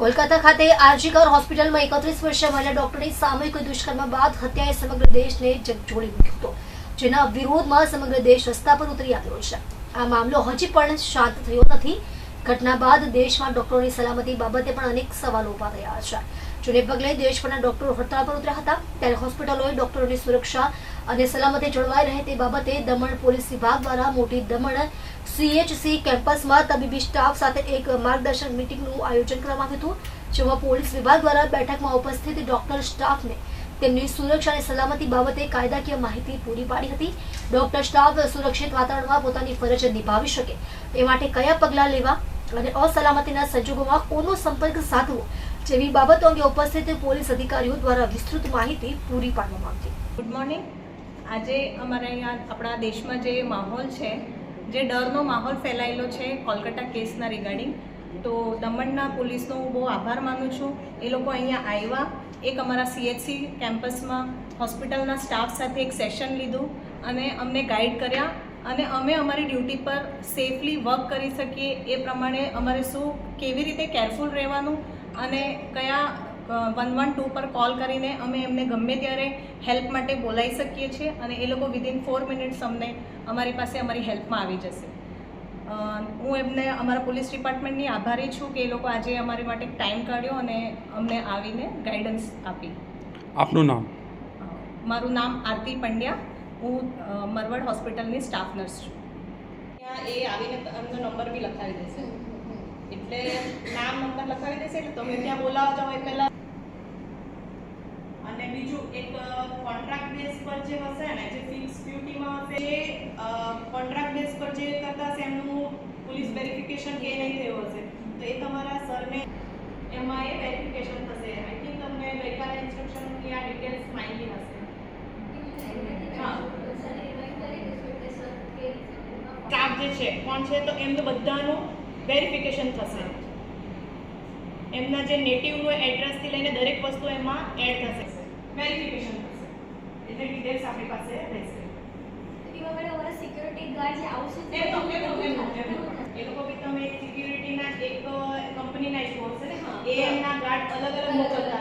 કોલકાતા ખાતે આરજીકર હોસ્પિટલમાં એકત્રીસ વર્ષીય મહિલા ડોક્ટરની સામૂહિક દુષ્કર્મ બાદ હત્યાએ સમગ્ર દેશને ઝકઝોળી મૂક્યો હતો, જેના વિરોધમાં સમગ્ર દેશ રસ્તા પર ઉતરી આવ્યો છે. આ મામલો હજી પણ શાંત થયો નથી. ઘટના બાદ દેશમાં ડોક્ટરોની સલામતી બાબતે પણ અનેક સવાલો ઊભા થયા છે. જેને પગલે દેશભરના ડોક્ટરો હડતાળ પર ઉતર્યા હતા. ત્યારે હોસ્પિટલોએ ડોક્ટરોની સુરક્ષા અને સલામતી જળવાઈ રહે તે બાબતે દમણ પોલીસ વિભાગ દ્વારા મોટી દમણ સીએચસી કેમ્પસમાં તબીબી સ્ટાફ સાથે એક માર્ગદર્શન મીટિંગનું આયોજન કરવામાં આવ્યું હતું, જેમાં પોલીસ વિભાગ દ્વારા બેઠકમાં ઉપસ્થિત ડોક્ટર સ્ટાફને તેમની સુરક્ષા અને સલામતી બાબતે કાયદાકીય માહિતી પૂરી પાડી હતી. ડોક્ટર સ્ટાફ સુરક્ષિત વાતાવરણમાં પોતાની ફરજ નિભાવી શકે એ માટે કયા પગલાં લેવા અને અસલામતીના સંજોગોમાં કોનો સંપર્ક સાધવો જેવી બાબતો અંગે ઉપસ્થિત પોલીસ અધિકારીઓ દ્વારા વિસ્તૃત માહિતી પૂરી પાડવામાં આવી ગુડ મોર્નિંગ આજે અમારા અહીંયા આપણા દેશમાં જે માહોલ છે જે ડરનો માહોલ ફેલાયેલો છે કોલકાતા કેસના રિગાર્ડિંગ તો દમણના પોલીસનો હું બહુ આભાર માનું છું. એ લોકો અહીંયા આવ્યા, એક અમારા સીએચસી કેમ્પસમાં હોસ્પિટલના સ્ટાફ સાથે એક સેશન લીધું અને અમને ગાઈડ કર્યા અને અમે અમારી ડ્યુટી પર સેફલી વર્ક કરી શકીએ એ પ્રમાણે અમારે શું, કેવી રીતે કેરફુલ રહેવાનું અને કયા વન વન ટુ પર કોલ કરીને અમે એમને ગમે ત્યારે હેલ્પ માટે બોલાવી શકીએ છીએ અને એ લોકો વિધિન ફોર મિનિટ્સ અમને અમારી પાસે અમારી હેલ્પમાં આવી જશે. હું એમને અમારા પોલીસ ડિપાર્ટમેન્ટની આભારી છું કે એ લોકો આજે અમારી માટે ટાઈમ કાઢ્યો અને અમને આવીને ગાઈડન્સ આપી. આપનું નામ? મારું નામ આરતી પંડ્યા. હું મરવડ હોસ્પિટલની સ્ટાફ નર્સ છું. ત્યાં એ આવીને એમનો નંબર બી લખાવી દેશે. એટલે નામ નંબર લખાવી દેશે એટલે તમે ત્યાં બોલાવવા જાઓ એ પહેલાં એક કોન્ટ્રાક્ટ બેઝ પર જે હશે ને, જે ફિક્સ ડ્યુટીમાં હશે, એ કોન્ટ્રાક્ટ બેઝ પર જે કરતા હશે, એમનું પોલીસ વેરિફિકેશન કે નહીં થયું હશે. તો એ તમારા સરને એમાં એ વેરિફિકેશન થશે. આઈ થિંક તમને ગઈકાલે ઇન્સ્ટ્રક્શનની આ ડિટેલ્સ માંગી હશે. સ્ટાફ જે છે. કોણ છે? તો એમનું બધાનું વેરિફિકેશન થશે. એમના જે નેટિવનું એડ્રેસથી લઈને દરેક વસ્તુ એમાં એડ થશે. વેરિફિકેશન થશે એટલે ડિટેલ્સ આપણી પાસે રહેશે. સિક્યુરિટી ગાર્ડ જે આવશે એ તો એ તો એ લોકો બી તમે સિક્યુરિટીના એક કંપનીના જ કોર્સ છે ને? એમના ગાર્ડ અલગ અલગ મોકલતા